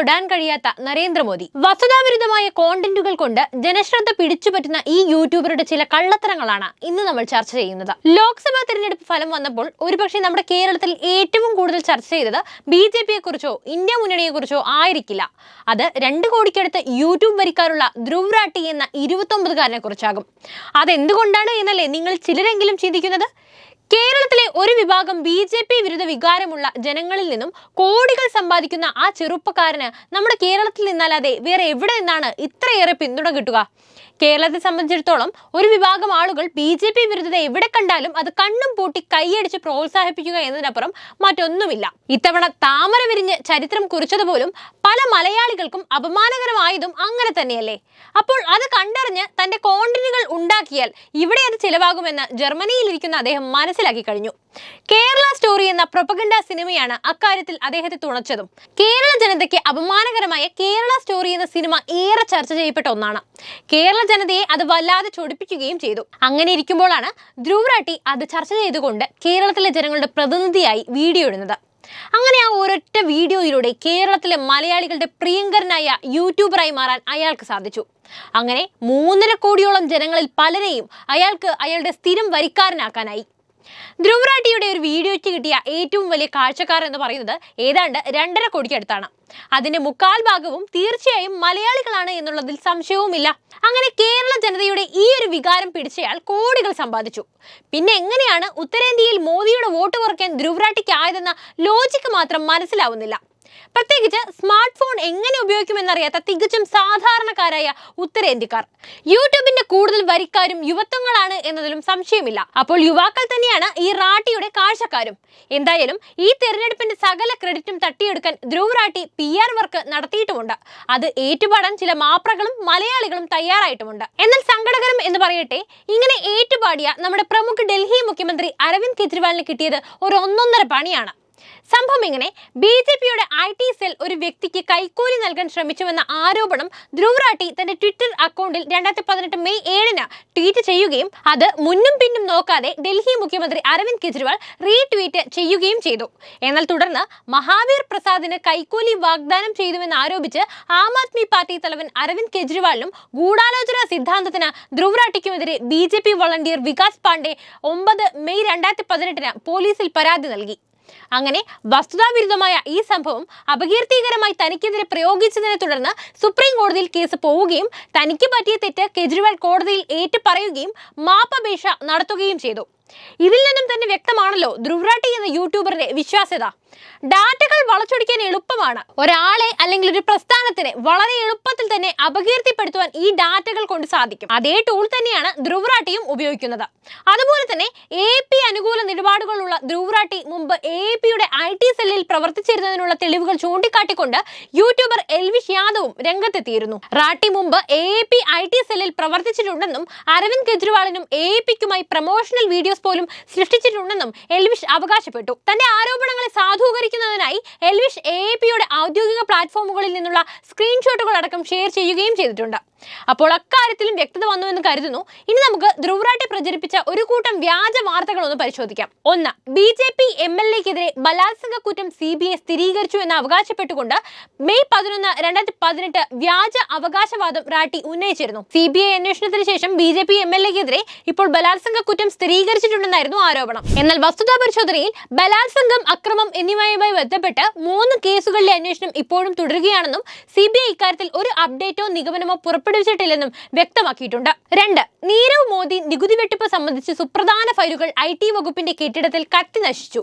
തൊടാൻ കഴിയാത്ത നരേന്ദ്രമോദി. വസ്തുതാവിരുദ്ധമായ കോണ്ടന്റുകൾ കൊണ്ട് ജനശ്രദ്ധ പിടിച്ചുപറ്റുന്ന ഈ യൂട്യൂബറുടെ ചില കള്ളത്തരങ്ങളാണ് ഇന്ന് നമ്മൾ ചർച്ച ചെയ്യുന്നത്. ലോക്സഭാ തെരഞ്ഞെടുപ്പ് ഫലം വന്നപ്പോൾ ഒരുപക്ഷെ നമ്മുടെ കേരളത്തിൽ ഏറ്റവും കൂടുതൽ ചർച്ച ചെയ്തത് ബി ജെ പിയെ കുറിച്ചോ ഇന്ത്യ മുന്നണിയെ കുറിച്ചോ ആയിരിക്കില്ല. അത് രണ്ട് കോടിക്കടുത്ത് യൂട്യൂബ് വരിക്കാരുള്ള ധ്രുവ് റാട്ടി എന്ന ഇരുപത്തൊമ്പതുകാരനെ കുറിച്ചാകും. അതെന്തുകൊണ്ടാണ് എന്നല്ലേ നിങ്ങൾ ചിലരെങ്കിലും ചിന്തിക്കുന്നത്? കേരളത്തിലെ ഒരു വിഭാഗം ബി ജെ പി വിരുദ്ധ വികാരമുള്ള ജനങ്ങളിൽ നിന്നും കോടികൾ സമ്പാദിക്കുന്ന ആ ചെറുപ്പക്കാരന് നമ്മുടെ കേരളത്തിൽ നിന്നല്ലാതെ വേറെ എവിടെ നിന്നാണ് ഇത്രയേറെ പിന്തുണ കിട്ടുക? കേരളത്തെ സംബന്ധിച്ചിടത്തോളം ഒരു വിഭാഗം ആളുകൾ ബി ജെ പി വിരുദ്ധത എവിടെ കണ്ടാലും അത് കണ്ണും പൂട്ടി കൈയടിച്ച് പ്രോത്സാഹിപ്പിക്കുക എന്നതിനപ്പുറം മറ്റൊന്നുമില്ല. ഇത്തവണ താമര വിരിഞ്ഞ് ചരിത്രം കുറിച്ചതുപോലും പല മലയാളികൾക്കും അപമാനകരമായതും അങ്ങനെ തന്നെയല്ലേ? അപ്പോൾ അത് കണ്ടറിഞ്ഞ് തന്റെ കോണ്ടിനുകൾ ഉണ്ടാക്കിയാൽ ഇവിടെ അത് ചിലവാകുമെന്ന് ജർമ്മനിയിലിരിക്കുന്ന അദ്ദേഹം മനസ്സിലാക്കി കഴിഞ്ഞു. കേരള സ്റ്റോറി എന്ന പ്രൊപ്പഗണ്ട സിനിമയാണ് അക്കാര്യത്തിൽ അദ്ദേഹത്തെ തുണച്ചതും. കേരള ജനതയ്ക്ക് അപമാനകരമായ കേരള സ്റ്റോറി എന്ന സിനിമ ഏറെ ചർച്ച ചെയ്യപ്പെട്ട ഒന്നാണ്. കേരള ജനതയെ അത് വല്ലാതെ ചൊടിപ്പിക്കുകയും ചെയ്തു. അങ്ങനെ ഇരിക്കുമ്പോഴാണ് ധ്രുവരാട്ടി അത് ചർച്ച ചെയ്തുകൊണ്ട് കേരളത്തിലെ ജനങ്ങളുടെ പ്രതിനിധിയായി വീഡിയോ ഇടുന്നത്. അങ്ങനെ ആ ഒരൊറ്റ വീഡിയോയിലൂടെ കേരളത്തിലെ മലയാളികളുടെ പ്രിയങ്കരനായ യൂട്യൂബറായി മാറാൻ അയാൾക്ക് സാധിച്ചു. അങ്ങനെ മൂന്നര കോടിയോളം ജനങ്ങളിൽ പലരെയും അയാൾക്ക് അയാളുടെ സ്ഥിരം വരിക്കാരനാക്കാനായി. ധ്രുവറാട്ടിയുടെ ഒരു വീഡിയോയ്ക്ക് കിട്ടിയ ഏറ്റവും വലിയ കാഴ്ചക്കാർ എന്ന് പറയുന്നത് ഏതാണ്ട് രണ്ടര കോടിക്കടുത്താണ് അതിന്റെ മുക്കാൽ ഭാഗവും തീർച്ചയായും മലയാളികളാണ് എന്നുള്ളതിൽ സംശയവുമില്ല. അങ്ങനെ കേരള ജനതയുടെ ഈ ഒരു വികാരം പിടിച്ചയാൾ കോടികൾ സമ്പാദിച്ചു. പിന്നെ എങ്ങനെയാണ് ഉത്തരേന്ത്യയിൽ മോദിയുടെ വോട്ട് കുറയ്ക്കാൻ ധ്രുവറാട്ടിക്കായതെന്ന ലോജിക്ക് മാത്രം മനസ്സിലാവുന്നില്ല. പ്രത്യേകിച്ച് സ്മാർട്ട് ഫോൺ എങ്ങനെ ഉപയോഗിക്കുമെന്നറിയാത്ത തികച്ചും സാധാരണക്കാരായ ഉത്തരേന്ത്യക്കാർ. യൂട്യൂബിന്റെ കൂടുതൽ വരിക്കാരും യുവത്വങ്ങളാണ് എന്നതിലും സംശയമില്ല. അപ്പോൾ യുവാക്കൾ തന്നെയാണ് ഈ റാട്ടിയുടെ കാഴ്ചക്കാരും. എന്തായാലും ഈ തെരഞ്ഞെടുപ്പിന്റെ സകല ക്രെഡിറ്റും തട്ടിയെടുക്കാൻ Dhruv Rathee P R work നടത്തിയിട്ടുമുണ്ട്. അത് ഏറ്റുപാടാൻ ചില മാപ്രകളും മലയാളികളും തയ്യാറായിട്ടുമുണ്ട്. എന്നാൽ സങ്കടകരം എന്ന് പറയട്ടെ ഇങ്ങനെ ഏറ്റുപാടിയ നമ്മുടെ പ്രമുഖ ഡൽഹി മുഖ്യമന്ത്രി അരവിന്ദ് കെജ്രിവാളിന് കിട്ടിയത് ഒരു ഒന്നൊന്നര പണിയാണ്. സംഭവം ഇങ്ങനെ ബി ജെ പിയുടെ ഐ ടി സെൽ ഒരു വ്യക്തിക്ക് കൈക്കൂലി നൽകാൻ ശ്രമിച്ചുവെന്ന ആരോപണം ധ്രുവറാട്ടി തന്റെ ട്വിറ്റർ അക്കൗണ്ടിൽ രണ്ടായിരത്തി പതിനെട്ട് മെയ് ഏഴിന് ട്വീറ്റ് ചെയ്യുകയും അത് മുന്നും പിന്നും നോക്കാതെ ഡൽഹി മുഖ്യമന്ത്രി അരവിന്ദ് കെജ്രിവാൾ റീട്വീറ്റ് ചെയ്യുകയും ചെയ്തു. എന്നാൽ തുടർന്ന് മഹാവീർ പ്രസാദിന് കൈക്കൂലി വാഗ്ദാനം ചെയ്തുവെന്ന് ആരോപിച്ച് ആം ആദ്മി പാർട്ടി തലവൻ അരവിന്ദ് കെജ്രിവാളിനും ഗൂഢാലോചന സിദ്ധാന്തത്തിന് ധ്രുവറാട്ടിക്കുമെതിരെ B J P volunteer Vikas Pandey ഒമ്പത് മെയ് രണ്ടായിരത്തി പതിനെട്ടിന് പോലീസിൽ പരാതി നൽകി. അങ്ങനെ വസ്തുതാവിരുദ്ധമായ ഈ സംഭവം അപകീർത്തികരമായി തനിക്കെതിരെ പ്രയോഗിച്ചതിനെ തുടർന്ന് സുപ്രീം കോടതിയിൽ കേസ് പോവുകയും തനിക്ക് പറ്റിയ തെറ്റ് കെജ്രിവാൾ കോടതിയിൽ ഏറ്റുപറയുകയും മാപ്പപേക്ഷ നടത്തുകയും ചെയ്തു. ഇതിൽ നിന്നും തന്നെ വ്യക്തമാണല്ലോ ധ്രുവ്രാട്ടി എന്ന യൂട്യൂബറിന്റെ വിശ്വാസ്യത. ഡാറ്റകൾ വളച്ചൊടിക്കാൻ എളുപ്പമാണ്. ഒരാളെ അല്ലെങ്കിൽ ഒരു പ്രസ്ഥാനത്തിനെ വളരെ എളുപ്പത്തിൽ തന്നെ അപകീർത്തിപ്പെടുത്തുവാൻ ഈ ഡാറ്റകൾ കൊണ്ട് സാധിക്കും. അതേ ടൂൾ തന്നെയാണ് ധ്രുവറാട്ടിയും ഉപയോഗിക്കുന്നത്. അതുപോലെ തന്നെ എ പി അനുകൂല നിലപാടുകളുള്ള ധ്രുവറാട്ടി മുമ്പ് എ പിയുടെ ഐ ടി സെല്ലിൽ പ്രവർത്തിച്ചിരുന്നതിനുള്ള തെളിവുകൾ ചൂണ്ടിക്കാട്ടിക്കൊണ്ട് യൂട്യൂബർ എൽവിഷ് യാദവും രംഗത്തെത്തിയിരുന്നു. റാട്ടി മുമ്പ് എ പി ഐ ടി സെല്ലിൽ പ്രവർത്തിച്ചിട്ടുണ്ടെന്നും അരവിന്ദ് കെജ്രിവാളിനും എ പിക്കുമായി പ്രൊമോഷണൽ വീഡിയോസ് പോലും സൃഷ്ടിച്ചിട്ടുണ്ടെന്നും എൽവിഷ് അവകാശപ്പെട്ടു. തന്റെ ആരോപണങ്ങളെ സാധൂകരിക്കുന്നതിനായി എൽവിഷ് എ പിയുടെ ഔദ്യോഗിക പ്ലാറ്റ്ഫോമുകളിൽ നിന്നുള്ള സ്ക്രീൻഷോട്ടുകൾ അടക്കം ഷെയർ ചെയ്യുകയും ചെയ്തിട്ടുണ്ട്. അപ്പോൾ അക്കാര്യത്തിലും വ്യക്തത വന്നു എന്ന് കരുതുന്നു. ഇനി നമുക്ക് ധ്രുവറാട്ടി പ്രചരിപ്പിച്ച ഒരു കൂട്ടം വ്യാജ വാർത്തകളൊന്ന് പരിശോധിക്കാം. ഒന്ന് B J P M L എക്കെതിരെ ബലാത്സംഗ കുറ്റം സി ബി ഐ സ്ഥിരീകരിച്ചു എന്ന് അവകാശപ്പെട്ടുകൊണ്ട് മെയ് പതിനൊന്ന് രണ്ടായിരത്തി പതിനെട്ട് വ്യാജ അവകാശവാദം റാട്ടി ഉന്നയിച്ചിരുന്നു. സി ബി ഐ അന്വേഷണത്തിന് ശേഷം B J P M L എക്കെതിരെ ഇപ്പോൾ ബലാത്സംഗ കുറ്റം സ്ഥിരീകരിച്ചിട്ടുണ്ടെന്നായിരുന്നു ആരോപണം. എന്നാൽ വസ്തുതാ പരിശോധനയിൽ ബലാത്സംഗം അക്രമം എന്നിവയുമായി ബന്ധപ്പെട്ട് മൂന്ന് കേസുകളിലെ അന്വേഷണം ഇപ്പോഴും തുടരുകയാണെന്നും സി ബി ഐ ഇക്കാര്യത്തിൽ ഒരു അപ്ഡേറ്റോ നിഗമനമോ പുറപ്പെടുവിച്ചിട്ടില്ലെന്നും വ്യക്തമാക്കിയിട്ടുണ്ട്. രണ്ട് നീരവ് മോദി നികുതി വെട്ടിപ്പ് സംബന്ധിച്ച് സുപ്രധാന ഫയലുകൾ ഐ ടി വകുപ്പിന്റെ കെട്ടിടത്തിൽ കത്തി നശിച്ചു.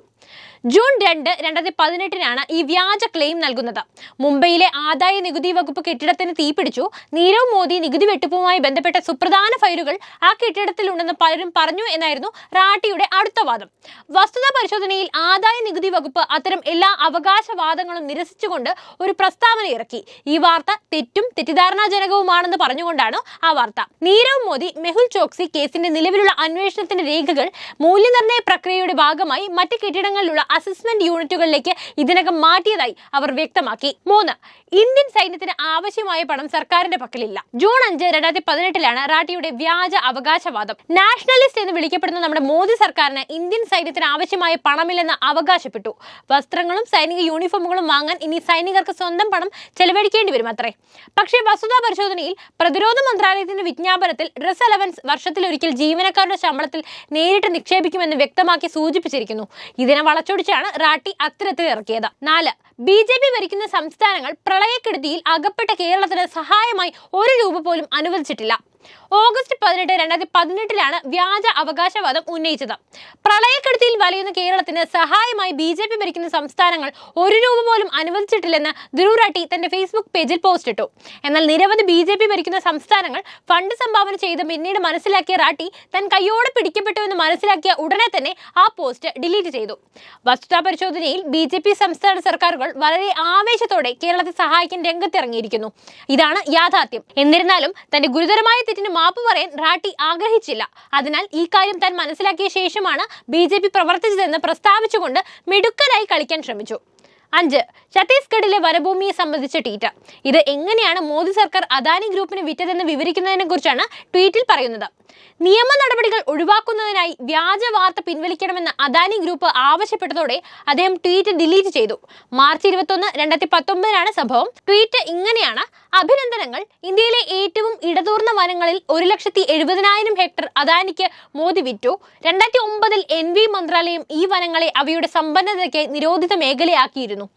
ജൂൺ രണ്ട് രണ്ടായിരത്തി പതിനെട്ടിനാണ് ഈ വ്യാജ ക്ലെയിം നൽകുന്നത്. മുംബൈയിലെ ആദായ നികുതി വകുപ്പ് കെട്ടിടത്തിന് തീപിടിച്ചു. നീരവ് മോദി നികുതി വെട്ടിപ്പുമായി ബന്ധപ്പെട്ട സുപ്രധാന ഫയലുകൾ ആ കെട്ടിടത്തിലുണ്ടെന്ന് പലരും പറഞ്ഞു എന്നായിരുന്നു റാട്ടിയുടെ അടുത്ത വാദം. വസ്തുതാ പരിശോധനയിൽ ആദായ നികുതി വകുപ്പ് അത്തരം എല്ലാ അവകാശവാദങ്ങളും നിരസിച്ചുകൊണ്ട് ഒരു പ്രസ്താവന ഇറക്കി. ഈ വാർത്ത തെറ്റും തെറ്റിദ്ധാരണാജനകവുമാണെന്ന് പറഞ്ഞുകൊണ്ടാണ് ആ വാർത്ത. നീരവ് മോദി മെഹുൽ ചോക്സി കേസിന്റെ നിലവിലുള്ള അന്വേഷണത്തിന്റെ രേഖകൾ മൂല്യനിർണയ പ്രക്രിയയുടെ ഭാഗമായി മറ്റ് കെട്ടിടങ്ങളിലുള്ള അസസ്മെന്റ് യൂണിറ്റുകളിലേക്ക് ഇതിനകം മാറ്റിയതായി അവർ വ്യക്തമാക്കി. മൂന്ന് ഇന്ത്യൻ സൈന്യത്തിന് ആവശ്യമായ പണം സർക്കാരിന്റെ പക്കലില്ല. ജൂൺ അഞ്ച് രണ്ടായിരത്തി പതിനെട്ടിലാണ് റാട്ടിയുടെ വ്യാജ അവകാശവാദം. നാഷണലിസ്റ്റ് എന്ന് വിളിക്കപ്പെടുന്ന നമ്മുടെ മോദി സർക്കാരിന് ഇന്ത്യൻ സൈന്യത്തിന് ആവശ്യമായ പണമില്ലെന്ന് അവകാശപ്പെട്ടു. വസ്ത്രങ്ങളും സൈനിക യൂണിഫോമുകളും വാങ്ങാൻ ഇനി സൈനികർക്ക് സ്വന്തം പണം ചെലവഴിക്കേണ്ടി വരും അത്രേ. പക്ഷേ വസ്തുതാ പരിശോധനയിൽ പ്രതിരോധ മന്ത്രാലയത്തിന്റെ വിജ്ഞാപനത്തിൽ ഡ്രസ് അലവൻസ് വർഷത്തിലൊരിക്കൽ ജീവനക്കാരുടെ ശമ്പളത്തിൽ നേരിട്ട് നിക്ഷേപിക്കുമെന്ന് വ്യക്തമാക്കി സൂചിപ്പിച്ചിരിക്കുന്നു. ഇതിനെ വളച്ചൊടിച്ചാണ് റാട്ടി അത്തരത്തിൽ ഇറക്കിയത്. നാല് ബി ജെ പി ഭരിക്കുന്ന സംസ്ഥാനങ്ങൾ പ്രളയക്കെടുതിയിൽ അകപ്പെട്ട കേരളത്തിന് സഹായമായി ഒരു രൂപ പോലും അനുവദിച്ചിട്ടില്ല. ഓഗസ്റ്റ് പതിനെട്ട് രണ്ടായിരത്തി പതിനെട്ടിലാണ് വ്യാജ അവകാശവാദം ഉന്നയിച്ചത്. പ്രളയക്കെടുതിയിൽ വലയുന്ന കേരളത്തിന് സഹായമായി ബി ജെ പി ഭരിക്കുന്ന സംസ്ഥാനങ്ങൾ ഒരു രൂപ പോലും അനുവദിച്ചിട്ടില്ലെന്ന് ധ്രുവറാട്ടി തന്റെ ഫേസ്ബുക്ക് പേജിൽ പോസ്റ്റ് ഇട്ടു. എന്നാൽ നിരവധി ബി ജെ പി ഭരിക്കുന്ന സംസ്ഥാനങ്ങൾ ഫണ്ട് സംഭാവന ചെയ്ത് പിന്നീട് മനസ്സിലാക്കിയ റാട്ടി താൻ കയ്യോടെ പിടിക്കപ്പെട്ടുവെന്ന് മനസ്സിലാക്കിയ ഉടനെ തന്നെ ആ പോസ്റ്റ് ഡിലീറ്റ് ചെയ്തു. വസ്തുതാ പരിശോധനയിൽ ബി ജെ പി സംസ്ഥാന സർക്കാരുകൾ വളരെ ആവേശത്തോടെ കേരളത്തെ സഹായിക്കാൻ രംഗത്തിറങ്ങിയിരിക്കുന്നു. ഇതാണ് യാഥാർത്ഥ്യം. എന്നിരുന്നാലും തന്റെ ഗുരുതരമായ തെറ്റിന് മാപ്പ് പറയാൻ റാട്ടി ആഗ്രഹിച്ചില്ല. അതിനാൽ ഈ കാര്യം താൻ മനസ്സിലാക്കിയ ശേഷമാണ് ബി പ്രവർത്തിച്ചതെന്ന് പ്രസ്താവിച്ചുകൊണ്ട് മിടുക്കരായി കളിക്കാൻ ശ്രമിച്ചു. അഞ്ച് ഛത്തീസ്ഗഡിലെ വനഭൂമിയെ സംബന്ധിച്ച ട്വീറ്റ് ഇത് എങ്ങനെയാണ് മോദി സർക്കാർ അദാനി ഗ്രൂപ്പിന് വിറ്റതെന്ന് വിവരിക്കുന്നതിനെ കുറിച്ചാണ് ട്വീറ്റിൽ പറയുന്നത്. നിയമ നടപടികൾ ഒഴിവാക്കുന്നതിനായി വ്യാജ വാർത്ത പിൻവലിക്കണമെന്ന് അദാനി ഗ്രൂപ്പ് ആവശ്യപ്പെട്ടതോടെ അദ്ദേഹം ട്വീറ്റ് ഡിലീറ്റ് ചെയ്തു. മാർച്ച് ഇരുപത്തൊന്ന് രണ്ടായിരത്തി പത്തൊമ്പതിനാണ് സംഭവം. ട്വീറ്റ് ഇങ്ങനെയാണ്. അഭിനന്ദനങ്ങൾ. ഇന്ത്യയിലെ ഏറ്റവും ഇടതൂർന്ന വനങ്ങളിൽ ഒരു ലക്ഷത്തി എഴുപതിനായിരം ഹെക്ടർ അദാനിക്ക് മോദി വിറ്റു. രണ്ടായിരത്തി ഒമ്പതിൽ എൻ വി മന്ത്രാലയം ഈ വനങ്ങളെ അവയുടെ സമ്പന്നതയ്ക്ക് നിരോധിത മേഖലയാക്കിയിരുന്നു. endócrino.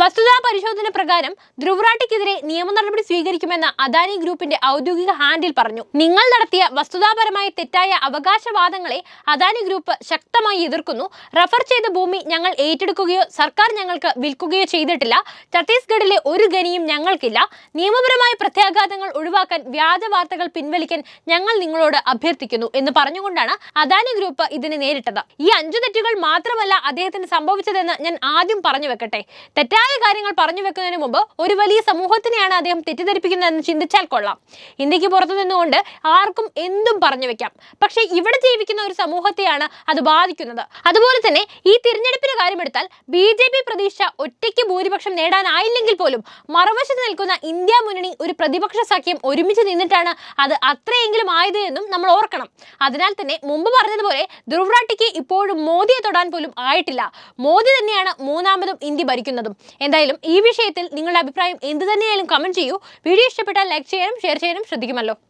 വസ്തുതാ പരിശോധന പ്രകാരം ധ്രുവറാട്ടിക്കെതിരെ നിയമ നടപടി സ്വീകരിക്കുമെന്ന് അദാനി ഗ്രൂപ്പിന്റെ ഔദ്യോഗിക ഹാൻഡിൽ പറഞ്ഞു. നിങ്ങൾ നടത്തിയ വസ്തുതാപരമായ തെറ്റായ അവകാശവാദങ്ങളെ അദാനി ഗ്രൂപ്പ് ശക്തമായി എതിർക്കുന്നു. റഫർ ചെയ്ത ഭൂമി ഞങ്ങൾ ഏറ്റെടുക്കുകയോ സർക്കാർ ഞങ്ങൾക്ക് വിൽക്കുകയോ ചെയ്തിട്ടില്ല. ഛത്തീസ്ഗഡിലെ ഒരു ഗനിയും ഞങ്ങൾക്കില്ല. നിയമപരമായ പ്രത്യാഘാതങ്ങൾ ഒഴിവാക്കാൻ വ്യാജ വാർത്തകൾ പിൻവലിക്കാൻ ഞങ്ങൾ നിങ്ങളോട് അഭ്യർത്ഥിക്കുന്നു എന്ന് പറഞ്ഞുകൊണ്ടാണ് അദാനി ഗ്രൂപ്പ് ഇതിനെ നേരിട്ടത്. ഈ അഞ്ചു തെറ്റുകൾ മാത്രമല്ല അദ്ദേഹത്തിന് സംഭവിച്ചതെന്ന് ഞാൻ ആദ്യം പറഞ്ഞു വെക്കട്ടെ. തെറ്റായ കാര്യങ്ങൾ പറഞ്ഞു വെക്കുന്നതിന് മുമ്പ് ഒരു വലിയ സമൂഹത്തിനെയാണ് അദ്ദേഹം തെറ്റിദ്ധരിപ്പിക്കുന്നതെന്ന് ചിന്തിച്ചാൽ കൊള്ളാം. ഇന്ത്യയ്ക്ക് പുറത്തു നിന്നുകൊണ്ട് ആർക്കും എന്തും പറഞ്ഞു വെക്കാം. പക്ഷേ ഇവിടെ ജീവിക്കുന്ന ഒരു സമൂഹത്തെയാണ് അത് ബാധിക്കുന്നത്. അതുപോലെ തന്നെ ഈ തിരഞ്ഞെടുപ്പിന്റെ കാര്യമെടുത്താൽ ബി ജെ പി പ്രതീക്ഷ ഒറ്റയ്ക്ക് ഭൂരിപക്ഷം നേടാനായില്ലെങ്കിൽ പോലും മറുവശത്ത് നിൽക്കുന്ന ഇന്ത്യ മുന്നണി ഒരു പ്രതിപക്ഷ സഖ്യം ഒരുമിച്ച് നിന്നിട്ടാണ് അത് അത്രയെങ്കിലും ആയത് എന്നും നമ്മൾ ഓർക്കണം. അതിനാൽ തന്നെ മുമ്പ് പറഞ്ഞതുപോലെ ധ്രുവറാട്ടിക്ക് ഇപ്പോഴും മോദിയെ തൊടാൻ പോലും ആയിട്ടില്ല. മോദി തന്നെയാണ് മൂന്നാമതും ഇന്ത്യ ഭരിക്കുന്നതും. എന്തായാലും ഈ വിഷയത്തിൽ നിങ്ങളുടെ അഭിപ്രായം എന്ത് തന്നെയായാലും കമന്റ് ചെയ്യൂ. വീഡിയോ ഇഷ്ടപ്പെട്ടാൽ ലൈക്ക് ചെയ്യാനും ഷെയർ ചെയ്യാനും ശ്രദ്ധിക്കുമല്ലോ.